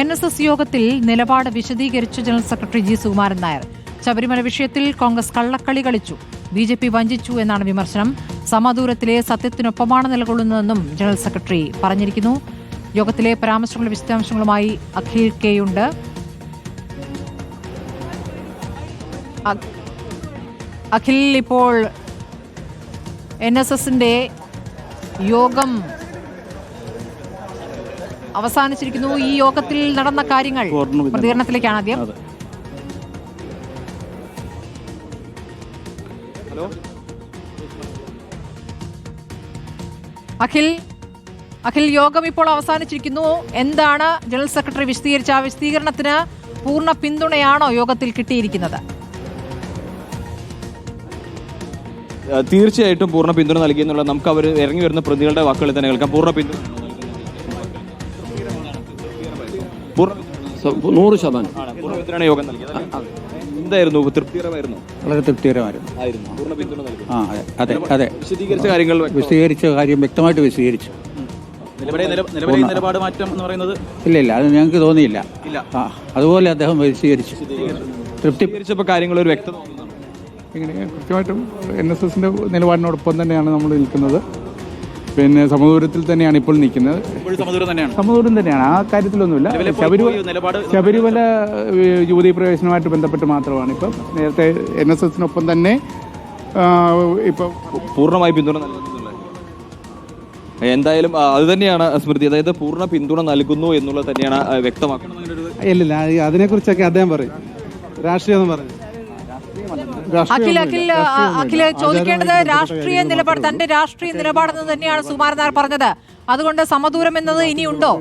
N S S യോഗത്തിൽ നിലപാട് വിശദീകരിച്ചു general secretary G Sukumaran Nair. Sabarimala വിഷയത്തിൽ കോൺഗ്രസ് കള്ളക്കളി കളിച്ചു. ബി ജെ പി വഞ്ചിച്ചു എന്നാണ് വിമർശനം. സമദൂരത്തിലെ സത്യത്തിനൊപ്പമാണ് നിലകൊള്ളുന്നതെന്നും ജനറൽ സെക്രട്ടറി പറഞ്ഞിരിക്കുന്നു. യോഗത്തിലെ പരാമർശങ്ങളുടെ വിശദാംശങ്ങളുമായി അഖിൽ കെയുണ്ട്. അഖിൽ ഇപ്പോൾ എൻ എസ് എസിന്റെ യോഗം അവസാനിച്ചിരിക്കുന്നു ഈ യോഗത്തിൽ നടന്ന കാര്യങ്ങൾ പ്രതികരണത്തിലേക്കാണ് ആദ്യം. അഖിൽ അഖിൽ യോഗം ഇപ്പോൾ അവസാനിച്ചിരിക്കുന്നു. എന്താണ് ജനറൽ സെക്രട്ടറി വിശദീകരിച്ച ആ വിശദീകരണത്തിന് പൂർണ പിന്തുണയാണോ യോഗത്തിൽ കിട്ടിയിരിക്കുന്നത്? തീർച്ചയായിട്ടും പൂർണ പിന്തുണ നൽകിയെന്നുള്ള നമുക്ക് അവർ ഇറങ്ങി വരുന്ന പ്രതികളുടെ വാക്കുകളിൽ തന്നെ കേൾക്കാം. പൂർണ പിന്തുണ നൂറ് ശതമാനം. പൂർണ യോഗം നൽകിയത് എന്തായിരുന്നു? തൃപ്തികരമായിരുന്നു? വളരെ തൃപ്തികരമായിരുന്നു. ആ അതെ അതെ അതെ. വിശദീകരിച്ച കാര്യങ്ങൾ വിശദീകരിച്ച കാര്യം വ്യക്തമായിട്ട് വിശദീകരിച്ചു. നിലപാട് മാറ്റം എന്ന് പറയുന്നത്? ഇല്ല ഇല്ല അത് ഞങ്ങൾക്ക് തോന്നിയില്ല. ഇല്ല. ആ അതുപോലെ അദ്ദേഹം വിശദീകരിച്ചു. തൃപ്തി വിശദീകരിച്ചപ്പോൾ കാര്യങ്ങൾ ഒരു വ്യക്തത തോന്നുന്നു. ഇങ്ങനെ കൃത്യമായിട്ടും എൻ എസ് എസിന്റെ നിലപാടിനോടൊപ്പം തന്നെയാണ് നമ്മൾ നിൽക്കുന്നത്. പിന്നെ സമദൂരത്തിൽ തന്നെയാണ് ഇപ്പോൾ നിൽക്കുന്നത്. സമദൂരം തന്നെയാണ്. ആ കാര്യത്തിലൊന്നുമില്ല. ശബരിമല യുവതി ശബരിമല ഏഹ്, യുവതീ പ്രവേശനമായിട്ട് ബന്ധപ്പെട്ട് മാത്രമാണ്. ഇപ്പം നേരത്തെ എൻ എസ് എസിനൊപ്പം തന്നെ ഇപ്പം പൂർണമായി പിന്തുണ എന്തായാലും അത് തന്നെയാണ് സ്മൃതി. അതായത് പൂർണ പിന്തുണ നൽകുന്നു എന്നുള്ളത് തന്നെയാണ് വ്യക്തമാക്കുന്നത്. ഇല്ലില്ല അതിനെക്കുറിച്ചൊക്കെ അദ്ദേഹം പറയും. രാഷ്ട്രീയം പറയും. അഖിൽ അഖിൽ അഖിൽ ചോദിക്കേണ്ടത് രാഷ്ട്രീയ നിലപാട് തന്റെ രാഷ്ട്രീയ നിലപാടെന്ന് തന്നെയാണ് സുമാരനാർ പറഞ്ഞത്. അതുകൊണ്ട് സമദൂരം എന്നത് ഇനിയുണ്ടോ?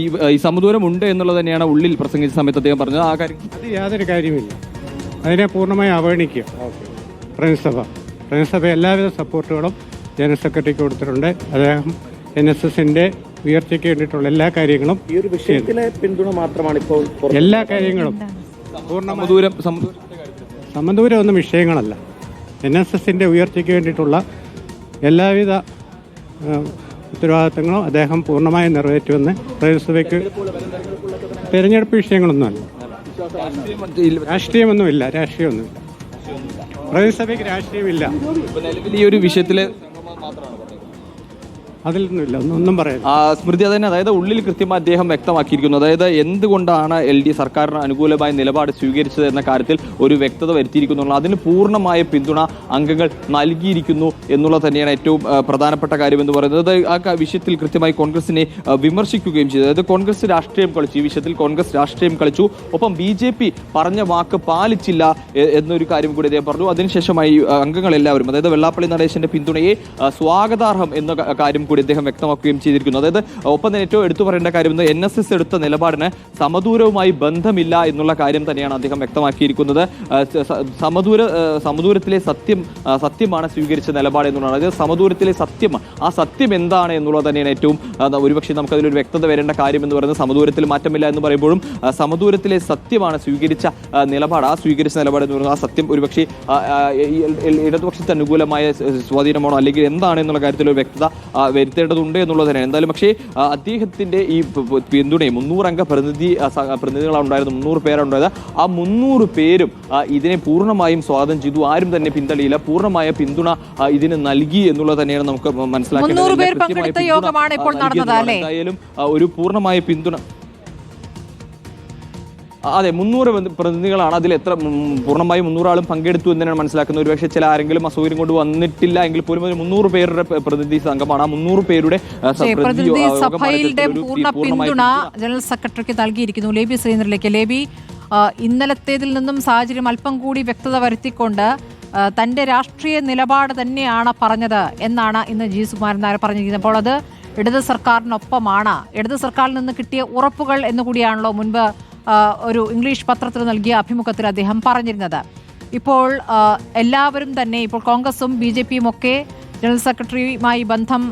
ഈ ഈ സമദൂരം ഉണ്ട് എന്നുള്ളത് തന്നെയാണ് ഉള്ളിൽ പ്രസംഗിച്ച സമയത്ത് അദ്ദേഹം പറഞ്ഞത്. ആ കാര്യം അത് യാതൊരു കാര്യമില്ല അതിനെ പൂർണമായി അവഗണിക്കുക. പ്രതിസഭ പ്രതിസഭ എല്ലാവിധ സപ്പോർട്ടുകളും ജനറൽ സെക്രട്ടറിക്ക് കൊടുത്തിട്ടുണ്ട്. അദ്ദേഹം എൻ എസ് എസിന്റെ ഉയർച്ചയ്ക്ക് വേണ്ടിയിട്ടുള്ള എല്ലാ കാര്യങ്ങളും ഈ ഒരു വിഷയത്തിലെ പിന്തുണ മാത്രമാണ് ഇപ്പോൾ എല്ലാ കാര്യങ്ങളും. പൂർണ മധൂരം സമദൂരം ഒന്നും വിഷയങ്ങളല്ല. എൻ എസ് എസിന്റെ ഉയർച്ചയ്ക്ക് വേണ്ടിയിട്ടുള്ള എല്ലാവിധ ഉത്തരവാദിത്തങ്ങളും അദ്ദേഹം പൂർണമായി നിറവേറ്റുമെന്ന് പ്രതിസഭയ്ക്ക് തെരഞ്ഞെടുപ്പ് വിഷയങ്ങളൊന്നുമല്ല. രാഷ്ട്രീയമൊന്നുമില്ല രാഷ്ട്രീയമൊന്നുമില്ല. പ്രതിസഭയ്ക്ക് രാഷ്ട്രീയമില്ല. ഇപ്പൊ ഈ ഒരു വിഷയത്തിൽ അതിലൊന്നുമില്ല ഒന്നും പറയാൻ ആ സ്മൃതി അതന്നെ. അതായത് ഉള്ളിൽ കൃത്യമായി അദ്ദേഹം വ്യക്തമാക്കിയിരിക്കുന്നു. അതായത് എന്തുകൊണ്ടാണ് എൽ ഡി സർക്കാരിന് അനുകൂലമായ നിലപാട് സ്വീകരിച്ചത് എന്ന കാര്യത്തിൽ ഒരു വ്യക്തത വരുത്തിയിരിക്കുന്നു അതിന് പൂർണമായ പിന്തുണ അംഗങ്ങൾ നൽകിയിരിക്കുന്നു എന്നുള്ളത് തന്നെയാണ് ഏറ്റവും പ്രധാനപ്പെട്ട കാര്യം എന്ന് പറയുന്നത്. ആ വിഷയത്തിൽ കൃത്യമായി കോൺഗ്രസിനെ വിമർശിക്കുകയും ചെയ്തു. അതായത് കോൺഗ്രസ് രാഷ്ട്രീയം കളിച്ചു. ഈ വിഷയത്തിൽ കോൺഗ്രസ് രാഷ്ട്രീയം കളിച്ചു. ഒപ്പം ബി ജെ പി പറഞ്ഞ വാക്ക് പാലിച്ചില്ല എന്നൊരു കാര്യം കൂടി അദ്ദേഹം പറഞ്ഞു. അതിനുശേഷമായി അംഗങ്ങൾ എല്ലാവരും അതായത് വെള്ളാപ്പള്ളി നടേശന്റെ പിന്തുണയെ സ്വാഗതാർഹം എന്ന കാര്യം കൂടി അദ്ദേഹം വ്യക്തമാക്കുകയും ചെയ്തിരിക്കുന്നു. അതായത് ഒപ്പം തന്നെ ഏറ്റവും എടുത്തു പറയേണ്ട കാര്യം എൻ എസ് എസ് എടുത്ത നിലപാടിന് സമദൂരവുമായി ബന്ധമില്ല എന്നുള്ള കാര്യം തന്നെയാണ് അദ്ദേഹം വ്യക്തമാക്കിയിരിക്കുന്നത്. സമദൂര സമദൂരത്തിലെ സത്യം സത്യമാണ് സ്വീകരിച്ച നിലപാട് എന്നുള്ളതാണ്. അതായത് സമദൂരത്തിലെ സത്യം ആ സത്യം എന്താണ് എന്നുള്ളത് തന്നെയാണ് ഏറ്റവും ഒരുപക്ഷെ നമുക്ക് അതിലൊരു വ്യക്തത വരേണ്ട കാര്യം എന്ന് പറയുന്നത് സമദൂരത്തിൽ മാറ്റമില്ല എന്ന് പറയുമ്പോഴും സമദൂരത്തിലെ സത്യമാണ് സ്വീകരിച്ച നിലപാട് ആ സ്വീകരിച്ച നിലപാട് എന്ന് പറയുന്നത് ആ സത്യം ഒരുപക്ഷെ ആ, ആ, ഈ ഇ- ഇ- ഇടതുപക്ഷത്തെ അനുകൂലമായ സ്വാധീനമാണോ അല്ലെങ്കിൽ എന്താണ് എന്നുള്ള കാര്യത്തിൽ ഒരു വ്യക്തത വരുത്തേണ്ടതുണ്ട് എന്നുള്ളത് തന്നെയാണ് എന്തായാലും പക്ഷേ അദ്ദേഹത്തിന്റെ ഈ പിന്തുണയും മുന്നൂറ് അംഗ മുന്നൂറംഗ പ്രതിനിധി പ്രതിനിധികളാണ് ഉണ്ടായിരുന്നത് മുന്നൂറ് പേരാണ് ഉണ്ടായത് ആ മുന്നൂറ് പേരും ഇതിനെ പൂർണമായും സ്വാഗതം ചെയ്തു. ആരും തന്നെ പിന്തള്ളിയില്ല. പൂർണമായ പിന്തുണ ഇതിന് നൽകി എന്നുള്ളത് തന്നെയാണ് നമുക്ക്. അല്ലേ? എന്തായാലും ഒരു പൂർണമായ പിന്തുണ അതെ മുന്നൂറ് പ്രതിനിധികളാണ് അതിൽ എത്ര പൂർണമായും മുന്നൂറാളും പങ്കെടുത്തു എന്ന് തന്നെയാണ് മനസ്സിലാക്കുന്നത്. ഒരുപക്ഷെ ചില ആരെങ്കിലും അസൗകര്യം കൊണ്ട് വന്നിട്ടില്ല എങ്കിൽ പോലും ഒരു മുന്നൂറ് പേരുടെ പ്രതിനിധി സംഘമാണ്. ആ മുന്നൂറ് പേരുടെ പ്രതിനിധി സഭയുടെ പൂർണ പിന്തുണ ജനറൽ സെക്രട്ടറിക്ക് നൽകിയിരിക്കുന്നു. ലേബി ശ്രീധരനിലേക്ക്. ലേബി ഇന്നലത്തേതിൽ നിന്നും സാഹചര്യം അല്പം കൂടി വ്യക്തത വരുത്തിക്കൊണ്ട് തന്റെ തന്റെ രാഷ്ട്രീയ നിലപാട് തന്നെയാണ് പറഞ്ഞത് എന്നാണ് ഇന്ന് ജി സുകുമാരൻ നായർ പറഞ്ഞിരിക്കുന്നത്. അപ്പോൾ അത് ഇടത് സർക്കാരിനൊപ്പമാണ്. ഇടത് സർക്കാരിൽ നിന്ന് കിട്ടിയ ഉറപ്പുകൾ എന്നുകൂടിയാണല്ലോ മുൻപ് ഒരു ഇംഗ്ലീഷ് പത്രത്തിൽ നൽകിയ അഭിമുഖത്തിൽ അദ്ദേഹം പറഞ്ഞിരുന്നത്. ഇപ്പോൾ എല്ലാവരും തന്നെ ഇപ്പോൾ കോൺഗ്രസും ബി ജെ പിയും ഒക്കെ ജനറൽ സെക്രട്ടറിയുമായി ബന്ധം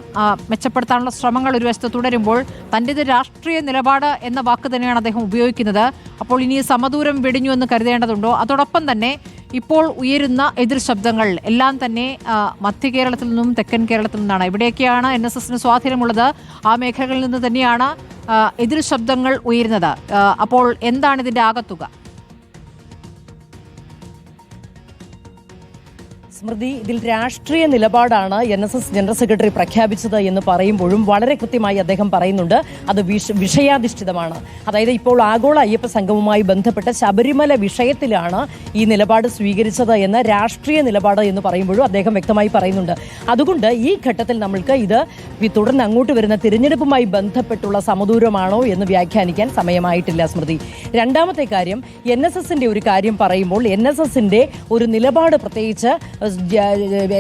മെച്ചപ്പെടുത്താനുള്ള ശ്രമങ്ങൾ ഒരു വശത്ത് തുടരുമ്പോൾ തന്റേത് രാഷ്ട്രീയ നിലപാട് എന്ന വാക്ക് തന്നെയാണ് അദ്ദേഹം ഉപയോഗിക്കുന്നത്. അപ്പോൾ ഇനി സമദൂരം വെടിഞ്ഞു എന്ന് കരുതേണ്ടതുണ്ടോ? അതോടൊപ്പം തന്നെ ഇപ്പോൾ ഉയരുന്ന എതിർ ശബ്ദങ്ങൾ എല്ലാം തന്നെ മധ്യ കേരളത്തിൽ നിന്നും തെക്കൻ കേരളത്തിൽ നിന്നാണ്. ഇവിടെയൊക്കെയാണ് എൻ എസ് എസിന് സ്വാധീനമുള്ളത്. ആ മേഖലകളിൽ നിന്ന് തന്നെയാണ് എതിർ ശബ്ദങ്ങൾ ഉയരുന്നത്. അപ്പോൾ എന്താണ് ഇതിന്റെ ആകത്തുക? സ്മൃതി ഇതിൽ രാഷ്ട്രീയ നിലപാടാണ് N S S general secretary പ്രഖ്യാപിച്ചത് എന്ന് പറയുമ്പോഴും വളരെ കൃത്യമായി അദ്ദേഹം പറയുന്നുണ്ട്. അത് വിഷ- വിഷയാധിഷ്ഠിതമാണ്. അതായത് ഇപ്പോൾ ആഗോള അയ്യപ്പ സംഘവുമായി ബന്ധപ്പെട്ട ശബരിമല വിഷയത്തിലാണ് ഈ നിലപാട് സ്വീകരിച്ചത് എന്ന രാഷ്ട്രീയ നിലപാട് എന്ന് പറയുമ്പോഴും അദ്ദേഹം വ്യക്തമായി പറയുന്നുണ്ട്. അതുകൊണ്ട് ഈ ഘട്ടത്തിൽ നമ്മൾക്ക് ഇത് തുടർന്ന് അങ്ങോട്ട് വരുന്ന തിരഞ്ഞെടുപ്പുമായി ബന്ധപ്പെട്ടുള്ള സമദൂരമാണോ എന്ന് വ്യാഖ്യാനിക്കാൻ സമയമായിട്ടില്ല സ്മൃതി. രണ്ടാമത്തെ കാര്യം എൻ എസ് എസിന്റെ ഒരു കാര്യം പറയുമ്പോൾ എൻ എസ് എസിന്റെ ഒരു നിലപാട് പ്രത്യേകിച്ച്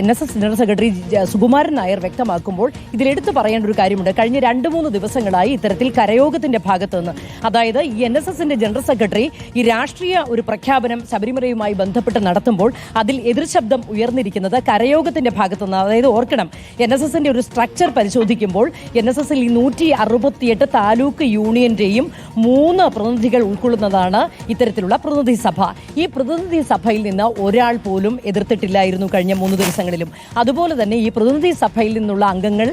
N S S general secretary Sukumaran Nair വ്യക്തമാക്കുമ്പോൾ ഇതിലെടുത്ത് പറയേണ്ട ഒരു കാര്യമുണ്ട്. കഴിഞ്ഞ രണ്ട് മൂന്ന് ദിവസങ്ങളായി ഇത്തരത്തിൽ കരയോഗത്തിന്റെ ഭാഗത്ത് നിന്ന് അതായത് ഈ എൻ എസ് എസിന്റെ ജനറൽ സെക്രട്ടറി ഈ രാഷ്ട്രീയ ഒരു പ്രഖ്യാപനം ശബരിമലയുമായി ബന്ധപ്പെട്ട് നടത്തുമ്പോൾ അതിൽ എതിർശബ്ദം ഉയർന്നിരിക്കുന്നത് കരയോഗത്തിന്റെ ഭാഗത്തു നിന്ന് അതായത് ഓർക്കണം എൻ എസ് എസിന്റെ ഒരു സ്ട്രക്ചർ പരിശോധിക്കുമ്പോൾ എൻ എസ് എസിൽ ഈ നൂറ്റി അറുപത്തിയെട്ട് താലൂക്ക് യൂണിയന്റെയും മൂന്ന് പ്രതിനിധികൾ ഉൾക്കൊള്ളുന്നതാണ് ഇത്തരത്തിലുള്ള പ്രതിനിധി സഭ. ഈ പ്രതിനിധി സഭയിൽ നിന്ന് ഒരാൾ പോലും എതിർത്തിട്ടില്ലായിരുന്നു. കഴിഞ്ഞ മൂന്ന് ദിവസങ്ങളിലും. അതുപോലെ തന്നെ ഈ പ്രതിനിധി സഭയിൽ നിന്നുള്ള അംഗങ്ങൾ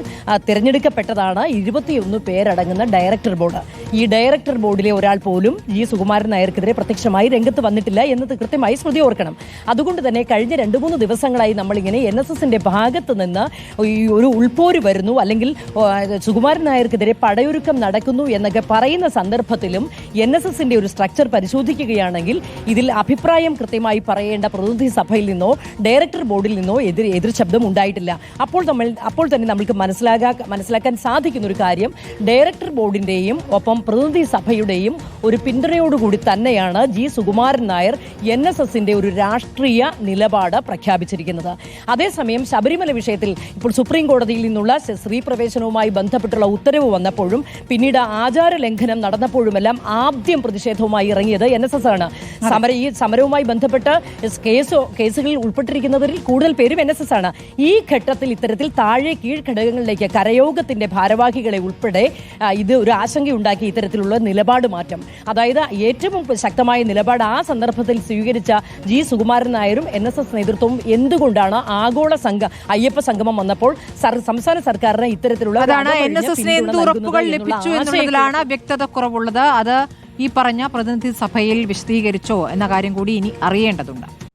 തിരഞ്ഞെടുക്കപ്പെട്ടതാണ് ഇരുപത്തിയൊന്ന് പേരടങ്ങുന്ന ഡയറക്ടർ ബോർഡ്. ഈ ഡയറക്ടർ ബോർഡിലെ ഒരാൾ പോലും ജി സുകുമാരൻ നായർക്കെതിരെ പ്രത്യക്ഷമായി രംഗത്ത് വന്നിട്ടില്ല എന്നത് കൃത്യമായി സ്മൃതി ഓർക്കണം. അതുകൊണ്ട് തന്നെ കഴിഞ്ഞ രണ്ട് മൂന്ന് ദിവസങ്ങളായി നമ്മളിങ്ങനെ എൻ എസ് എസിന്റെ ഭാഗത്ത് നിന്ന് ഈ ഒരു ഉൾപോര് വരുന്നു. അല്ലെങ്കിൽ സുകുമാരൻ നായർക്കെതിരെ പടയൊരുക്കം നടക്കുന്നു എന്നൊക്കെ പറയുന്ന സന്ദർഭത്തിലും എൻ എസ് എസിന്റെ ഒരു സ്ട്രക്ചർ പരിശോധിക്കുകയാണെങ്കിൽ ഇതിൽ അഭിപ്രായം കൃത്യമായി പറയേണ്ട പ്രതിനിധി സഭയിൽ നിന്നോ ഡയറക്ടർ ബോർഡിൽ നിന്നോ എതിർ എതിർ ശബ്ദം ഉണ്ടായിട്ടില്ല. അപ്പോൾ നമ്മൾ അപ്പോൾ തന്നെ നമുക്ക് മനസ്സിലാകാ മനസ്സിലാക്കാൻ സാധിക്കുന്ന ഒരു കാര്യം ഡയറക്ടർ ബോർഡിന്റെയും ഒപ്പം പ്രതിനിധി സഭയുടെയും ഒരു പിന്തുണയോടുകൂടി തന്നെയാണ് G Sukumaran Nair N S എസിന്റെ ഒരു രാഷ്ട്രീയ നിലപാട് പ്രഖ്യാപിച്ചിരിക്കുന്നത്. അതേസമയം ശബരിമല വിഷയത്തിൽ ഇപ്പോൾ സുപ്രീം കോടതിയിൽ നിന്നുള്ള സ്ത്രീ പ്രവേശനവുമായി ബന്ധപ്പെട്ടുള്ള ഉത്തരവ് വന്നപ്പോഴും പിന്നീട് ആചാര ലംഘനം നടന്നപ്പോഴുമെല്ലാം ആദ്യം പ്രതിഷേധവുമായി ഇറങ്ങിയത് എൻ എസ് എസ് ആണ്. സമര ഈ സമരവുമായി ബന്ധപ്പെട്ട് കേസോ കേസുകളിൽ ഉൾപ്പെട്ടിരിക്കുന്നവരിൽ കൂടുതൽ പേരും എൻ എസ് എസ് ആണ്. ഈ ഘട്ടത്തിൽ ഇത്തരത്തിൽ താഴെ കീഴ് ഘടകങ്ങളിലേക്ക് കരയോഗത്തിന്റെ ഭാരവാഹികളെ ഉൾപ്പെടെ ഇത് ഒരു ആശങ്കയുണ്ടാക്കി. ഇത്തരത്തിലുള്ള നിലപാട് മാറ്റം. അതായത് ഏറ്റവും ശക്തമായ നിലപാട് ആ സന്ദർഭത്തിൽ സ്വീകരിച്ച ജി സുകുമാരൻ നായരും എൻ എസ് എസ് നേതൃത്വവും എന്തുകൊണ്ടാണ് ആഗോള സംഘ അയ്യപ്പ സംഗമം വന്നപ്പോൾ സംസ്ഥാന സർക്കാരിന് ഇത്തരത്തിലുള്ള ഒരു അതാണ് എൻ എസ് എസിന് എന്ത് ഉറപ്പുകൾ ലഭിച്ചു എന്നുള്ളതിലാണ് വ്യക്തത കുറവുള്ളത്. അത് ഈ പറഞ്ഞ പ്രതിനിധി സഭയിൽ വിശദീകരിച്ചോ എന്ന കാര്യം കൂടി ഇനി അറിയേണ്ടതുണ്ട്.